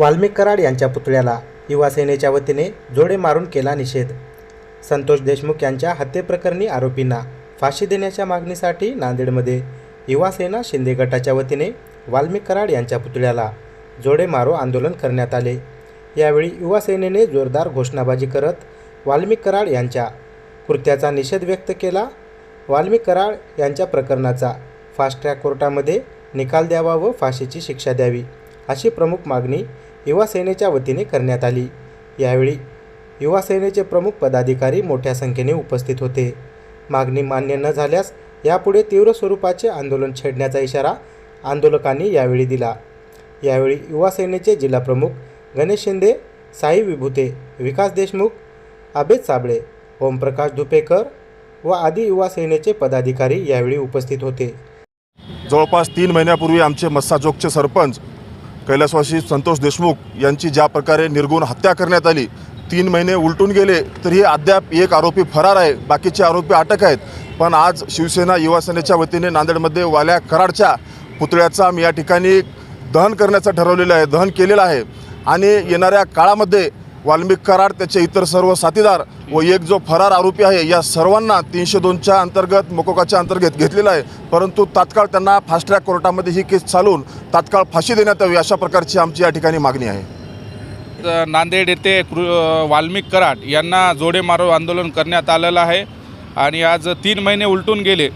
वाल्मिक कराड यांच्या पुतळ्याला युवासेनेच्या वतीने जोडे मारून केला निषेध. संतोष देशमुख यांच्या हत्येप्रकरणी आरोपींना फाशी देण्याच्या मागणीसाठी नांदेडमध्ये युवासेना शिंदे गटाच्या वतीने वाल्मिक कराड यांच्या पुतळ्याला जोडे मारो आंदोलन करण्यात आले. यावेळी युवासेनेने जोरदार घोषणाबाजी करत वाल्मिक कराड यांच्या कृत्याचा निषेध व्यक्त केला. वाल्मिक कराड यांच्या प्रकरणाचा फास्ट ट्रॅक कोर्टामध्ये निकाल द्यावा व फाशीची शिक्षा द्यावी अशी प्रमुख मागणी युवा सेनेच्या वतीने करण्यात आली. यावेळी युवा सेनेचे प्रमुख पदाधिकारी मोठ्या संख्येने उपस्थित होते. मागणी मान्य न झाल्यास यापुढे तीव्र स्वरूपाचे आंदोलन छेडण्याचा इशारा आंदोलकांनी यावेळी दिला. यावेळी युवा सेनेचे जिल्हाप्रमुख गणेश शिंदे साई विभूते विकास देशमुख अभेद साबळे ओमप्रकाश धुपेकर व आदी युवा सेनेचे पदाधिकारी यावेळी उपस्थित होते. जवळपास तीन महिन्यापूर्वी आमचे मस्साजोगचे सरपंच कैलासवासी संतोष देशमुख यांची ज्या प्रकारे निर्गुण हत्या करण्यात आली तीन महिने उलटून गेले तरी अद्याप एक आरोपी फरार आहे बाकीचे आरोपी अटक आहेत. पण आज शिवसेना युवासेनेच्या वतीने नांदेडमध्ये वाल्या कराडच्या पुतळ्याचा आम्ही या ठिकाणी दहन करण्याचं ठरवलेलं आहे दहन केलेलं आहे. आणि येणाऱ्या काळामध्ये वाल्मिक कराड त्याचे इतर सर्व साथीदार व एक जो फरार आरोपी आहे या सर्वांना तीनशे दोनच्या अंतर्गत मोकोकाच्या अंतर्गत घेतलेला आहे. परंतु तात्काळ त्यांना फास्ट ट्रॅक कोर्टामध्ये ही केस चालून तात्काळ फाशी देण्यात यावी अशा प्रकारची आमची या ठिकाणी मागणी आहे. नांदेड येथे कृ वाल्मिक कराड यांना जोडे मारो आंदोलन करण्यात आलेलं आहे आणि आज तीन महिने उलटून गेले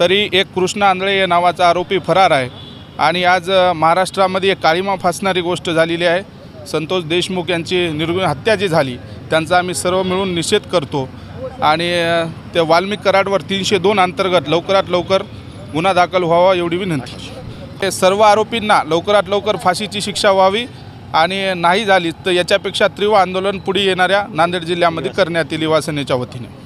तरी एक कृष्ण आंधळे या नावाचा आरोपी फरार आहे. आणि आज महाराष्ट्रामध्ये एक काळीमा फासणारी गोष्ट झालेली आहे. संतोष देशमुख यांची निर्गुण हत्या जी झाली त्यांचा आम्ही सर्व मिळून निषेध करतो. आणि त्या ते वाल्मिक कराडवर तीनशे दोन अंतर्गत लवकरात लवकर गुन्हा दाखल व्हावा एवढी विनंती. ते सर्व आरोपींना लवकरात लवकर फाशीची शिक्षा व्हावी आणि नाही झाली तर याच्यापेक्षा तीव्र आंदोलन पुढे येणाऱ्या नांदेड जिल्ह्यामध्ये करण्यात येईल युवासेनेच्या वतीने.